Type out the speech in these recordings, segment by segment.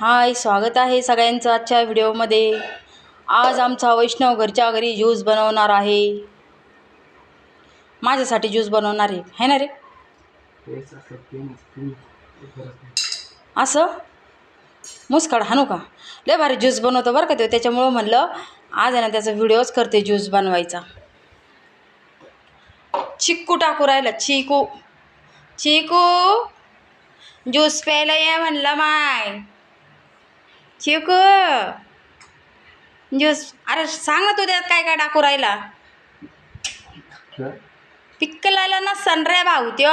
हाय स्वागत आहे सगळ्यांचं आजच्या व्हिडिओमध्ये. आज आमचा वैष्णव घरच्या घरी ज्यूस बनवणार आहे. माझ्यासाठी ज्यूस बनवणार आहे. है ना रे? असं? मुसकाड हाणू का? लय भारी ज्यूस बनवतो बरं का ते. त्याच्यामुळं म्हणलं आज आहे ना त्याचा व्हिडिओच करते ज्यूस बनवायचा. चिक्कू टाकू राहिला. चिकू चिकू ज्यूस प्यायला ये म्हणलं माय. चिकू ज्यूस अरे सांग ना तू त्यात काय काय टाकू राहिला. पिक्कलाला ना सन रे भाऊ त्यो.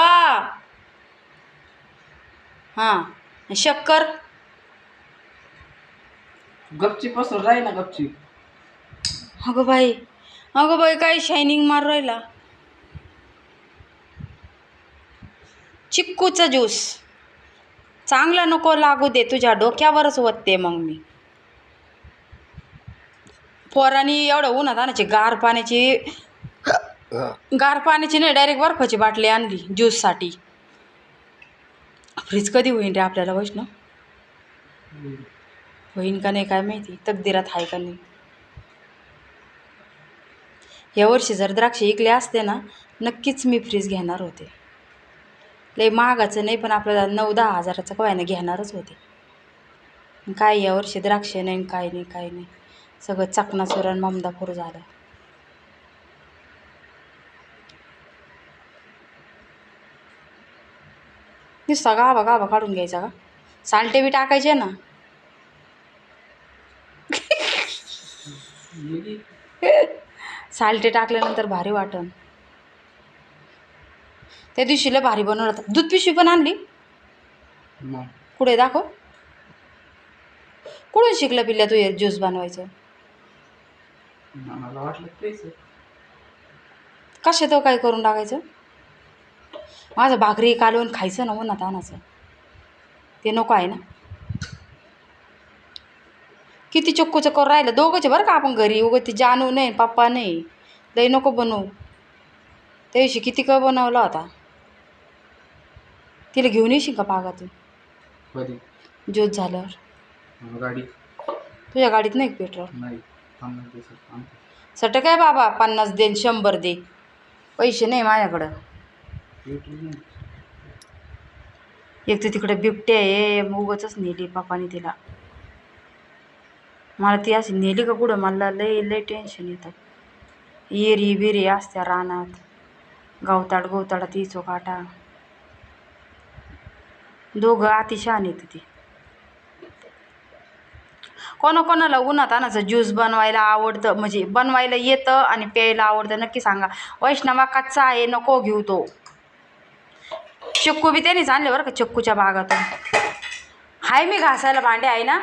हां शक्कर. गपची पसरून राही ना गपची अगं बाई अगं बाई काय शायनिंग मार राहिला. चिक्कूचा ज्यूस चांगला नको लागू दे तुझ्या डोक्यावरच वतते मग मी. पोरांनी एवढं उन्हात आणायची गार पाण्याची गार पाण्याची नाही डायरेक्ट बर्फाची बाटली आणली ज्यूससाठी. फ्रीज कधी होईन रे आपल्याला वैष्णव? होईन का नाही काय माहिती तकदिरात आहे का नाही? यावर्षी जर द्राक्ष इकले असते ना नक्कीच मी फ्रीज घेणार होते. लय महागाचं नाही पण आपल्याला नऊ दहा हजाराचं काय ना घेणारच होते. काय यावर्षी द्राक्ष नाही काय नाही काय नाही. सगळं चकनाचुरण ममदापूर झालं. नुसता गाभा गाभा काढून घ्यायचा का? सालटे बी टाकायचे ना. सालटे टाकल्यानंतर भारी वाटण त्या दिवशी लय भारी बनवलं होतं. दूध पिशवी पण आणली. मग? कुठे दाखव. कुठून शिकलं पिल्ल्या तू हे ज्यूस बनवायचं? मला वाटलं तेच आहे. कशा तो काय करून टाकायचं? माझं भाकरी कालवून खायचं ना उन्हात आणायचं. ते नको आहे ना. किती चक्कूचं करून राहिलं? दोघंचे बरं का आपण घरी. उगं ती जानू नाही पप्पा नाही. लई नको बनवू. त्या दिवशी किती का बनवला होता? तिला घेऊन येशील का पागातून कधी? ज्यूस झाल्यावर. गाडी. तुझ्या गाडीत नाही का पेट्रोल? नाही पन्नास दिवसात आणतो सट काय बाबा पन्नास दे शंभर दे. पैसे नाही माझ्याकडं. पेट्रोल नाही. एक तर तिकडे बिबट्या आहे उगच नेली पापाने तिला. मला ती अशी नेली का कुठं? मला लय लय टेन्शन येतं. येरी बिरी असत्या रानात. गवताड गवताडात इचो काटा. दोघं अतिशहाण येतं ती. कोणाकोणाला उन्हात आणायचं ज्यूस बनवायला आवडतं म्हणजे बनवायला येतं आणि प्यायला आवडतं नक्की सांगा. वैष्णवा कच्चा आहे नको घेऊ तो. चिक्कू बी त्यांनीच आणले बरं का चिक्कूच्या भागातून हाय मी घासायला भांडे आहे ना?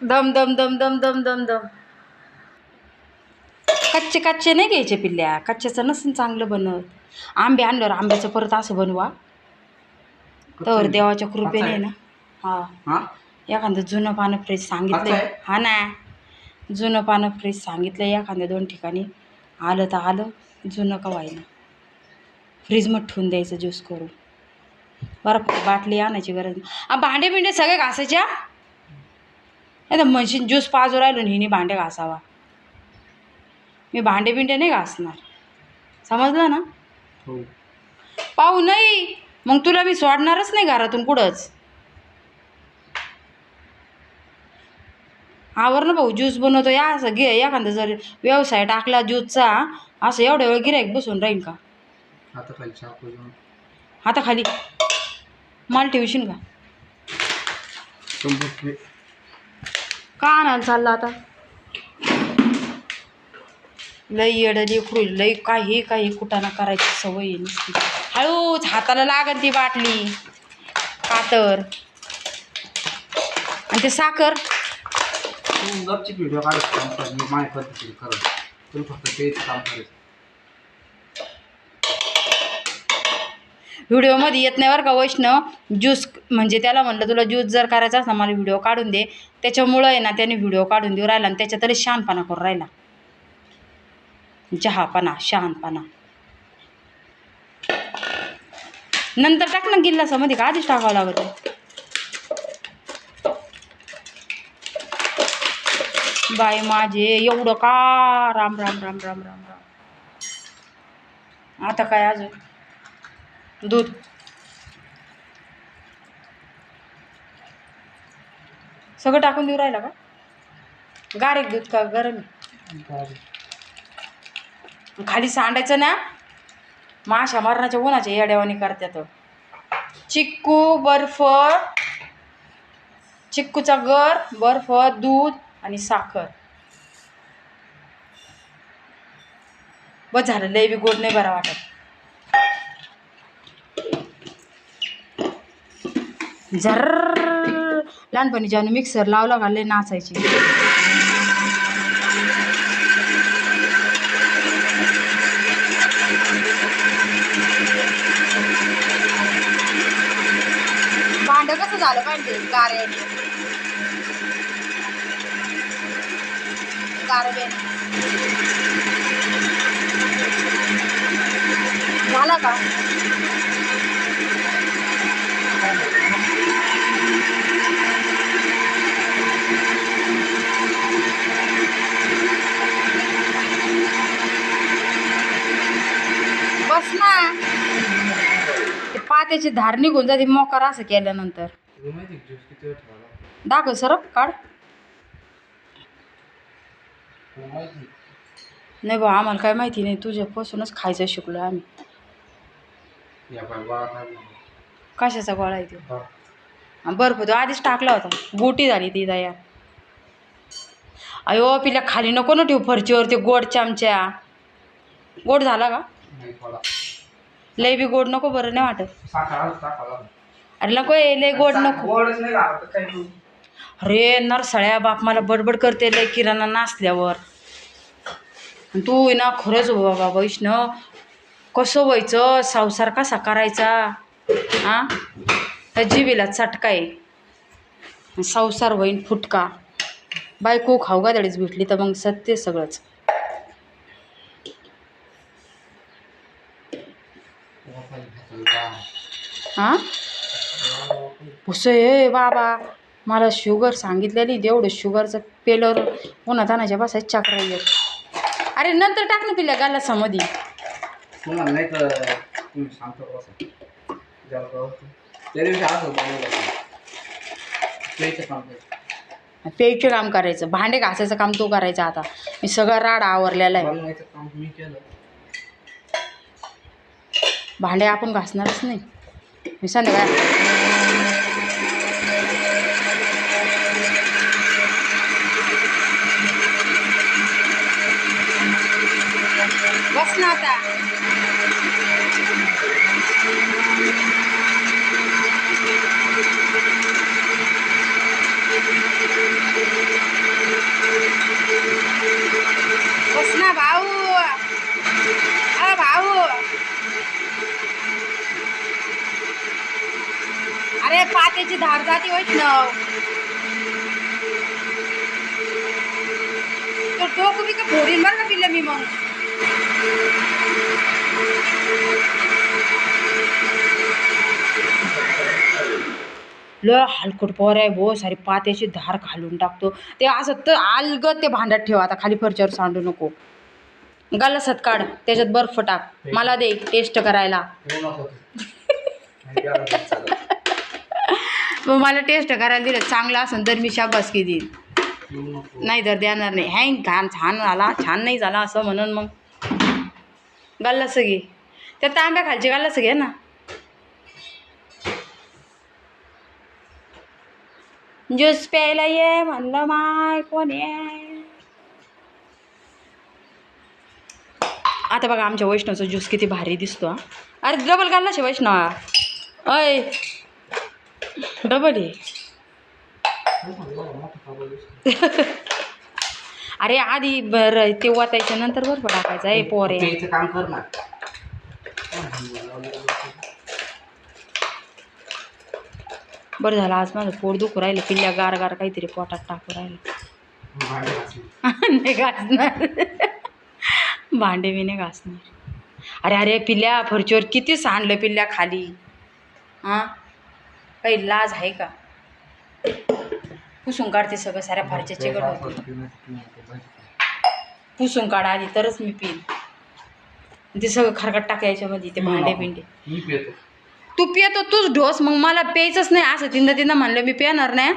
दम दम दम दम दम दम दम. कच्चे कच्चे नाही घ्यायचे पिल्ल्या. कच्च्याचं नसून चांगलं बनत आंबे आणल्यावर आंब्याचं परत असं बनवा. तर देवाच्या कृपेने ना. हा. हा? एखादं जुनं पानं फ्रीज सांगितलं? हा ना. जुनं पानं फ्रीज सांगितलं एखाद्या दोन ठिकाणी आलं तर आलं. जुनं का व्हायना फ्रीजमध्ये ठेवून द्यायचं ज्यूस करून. बरं बाटली आणायची गरज नाही. आ, भांडे बिंडे सगळे घासायच्या नाही तर म्हणशील ज्यूस पाजू राहिलो आणि हिने भांडे घासावा. मी भांडे बिंडे नाही घासणार. समजलं ना? हो. पाहू नाही मग तुला मी सोडणारच नाही घरातून कुठंच. आवर ना भाऊ ज्यूस बनवतो. या असं घे एखादा जर व्यवसाय टाकला ज्यूसचा असं एवढ्या वेळ गिरायक बसून राहील का? आता खाली चाकू घेऊन आता खाली. माल ठेवशील का? का आणायला चालला आता? लई येडं लेकरू लई काही काही कुटाणा करायची सवय नुसती. हळूच हाताला लागन ती बाटली कातर. आणि ते साखर. गपची व्हिडिओ काढत काम कर मी माझ्या पद्धतीने करत तुला फक्त तेच काम करायचं व्हिडिओमध्ये येत नाही बरं का वैष्णव. ज्यूस म्हणजे त्याला म्हणलं तुला ज्यूस जर करायचा असला मला व्हिडिओ काढून दे. त्याच्यामुळं आहे ना त्याने व्हिडिओ काढून देऊ राहिला आणि त्याच्यातरी शहाणपणा करून राहिला. चहापणा शहाणपणा. नंतर टाक ना गिल्लासामध्ये का आधीच टाकावं लागत बाय माझे एवढं का? राम राम राम राम राम राम. आता काय अजून? दूध. सगळं टाकून देऊ राहिला का? गारेक दूध का गरम? आहे? खाली सांडायचं ना माशा मरणाच्या उन्हाच्या येड्यावानी करतात चिक्कू बर्फ चिक्कूचा गर बर्फ दूध आणि साखर. बस झालं लय बी गोड नाही बरा वाटत. जर लहानपणी ज्यानं मिक्सर लावला का लय नाचायची भांड कसं झालं पाहिजे गाऱ्याने गारव्याने. झाला का? बस ना. ते पात्याची धार निघून जाते मोकार असं केल्यानंतर. दाख माहिती दाखव काढ. नाही बा आम्हाला काय माहिती नाही तुझ्यापासूनच खायचं शिकलो आम्ही. कशाचा गोळा आहे तो? बर्फ तो आधीच टाकला होता. गोटी झाली ती दया अयो पिल्या खाली नको ना ठेवू फरचीवर ते गोड चमच्या गोड झाला का? लय बी गोड नको बरं नाही वाटत. अरे नको ये लय गोड नको. गोडच नाही लागत तर काय करू? अरे नरसळ्या बाप मला बडबड करते लय किराणा नाचल्यावर आणि तू आहे ना खरंच हो बाबा वैष्णव. कसं व्हायचं? संसार कसा करायचा? हां त्या जिबीला चटका आहे. संसार होईन फुटका. बायको खाऊ गादडीच भेटली तर मग सत्य सगळंच. हां असं आहे बाबा मला शुगर सांगितलेली तेवढं शुगरचं पेलर उन्हात आणायच्या बसायचं चक्र येत. अरे नंतर टाक ना पिल्या गालासामध्ये. तुम्हाला नाही तर तुम्ही सांगतो कसं ज्याला कळतं. त्या दिवशी आज होता प्यायचं काम करायचं. पेयचं काम करायचं. भांडे घासायचं काम तो करायचा आता. मी सगळा राड आवरलेला आहे. बनवायचं काम मी केलं. भांडे आपण घासणारच नाही. मी संध्याकाळ अरे पात्याची धार जाती वैष्णव तो डोकं बी का फोडीन बरं का पिल्लं मी मग? लय हलकट पोर आहे भो सारी पात्याची धार घालून टाकतो. ते असं तर अलगत ते भांड्यात ठेव आता खाली फरच्यावर सांडू नको. गलसत काढ त्याच्यात बर्फ टाक. मला दे टेस्ट करायला. मग मला टेस्ट करायला दिलं. चांगलं असेल तर मी शाबासकी देईन नाही तर देणार नाही. हँग छान छान झाला छान नाही झाला असं म्हणून मग. गल्लास सगळी. त्या तांब्या खालची गल्लास सगळी ना? ज्यूस प्यायला ये म्हणलं माय कोण ये? आता बघा आमच्या वैष्णवचा ज्यूस किती भारी दिसतो हा. अरे डबल घालला शे वैष्णवा. अय डबल आहे. अरे आधी बरं ते वाचायच्या नंतर बरोबर टाकायचं आहे पोरे. प्यायचं काम कर ना. बरं झालं आज माझं पोट दुखू राहिलं पिल्ल्या गार गार काहीतरी पोटात टाकू राहिलं. नाही घासणार. भांडे मी नाही घासणार. अरे अरे पिल्ल्या फरचीवर किती सांडलं पिल्ल्या खाली. हां? काही लाज आहे का? पुसून काढते सगळं साऱ्या फारच्या चिकट होते पुसून काढ आधी तरच मी पिईन. ते सगळं खरकट टाक याच्यामध्ये ते भांडे बिंडे. पितो तू पितो तूच ढोस मग मला प्यायचंच नाही असं तिंदा तिंदा म्हणलं मी पिणार नाही.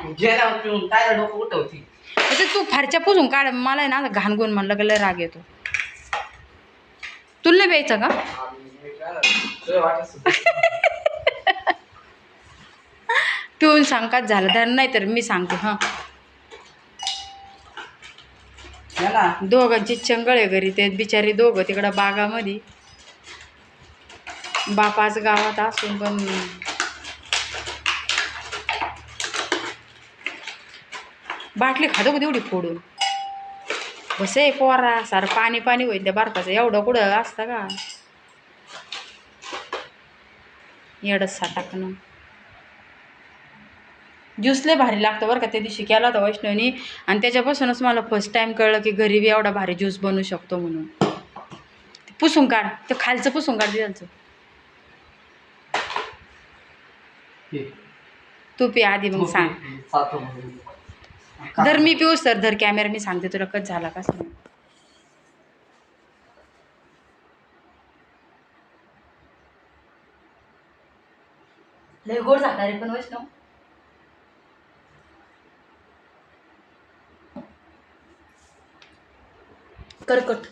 म्हणजे तू फारच्या पुसून काढ मला ना घाण गुण म्हणलं लय राग येतो. तुला नाही प्यायचं का? पिऊन सांगकात झालं तर नाही तर मी सांगते हां. दोघांची चंगळ आहे घरी ते बिचारी दोघं तिकडं बागामध्ये. बापाच गावात असून पण बाटली खातो का तेवढी फोडून. बस आहे पोरा सारं पाणी पाणी होईल त्या बर्फाचं एवढं कुठं असतं का? एवढंच टाकणं ज्यूस लय भारी लागतं बरं का त्या दिवशी. केला होता वैष्णवनी. आणि त्याच्यापासूनच मला फर्स्ट टाईम कळलं की घरी बी एवढा भारी ज्यूस बनवू शकतो म्हणून. ते पुसून काढ. ते खालचं पुसून काढ त्याचं तू पी आधी मग सांग. जर मी पिऊस तर धर कॅमेरा मी सांगते तुला. कच झाला का सांग लय गोड झाला रे पण वैष्णव. कर्कट.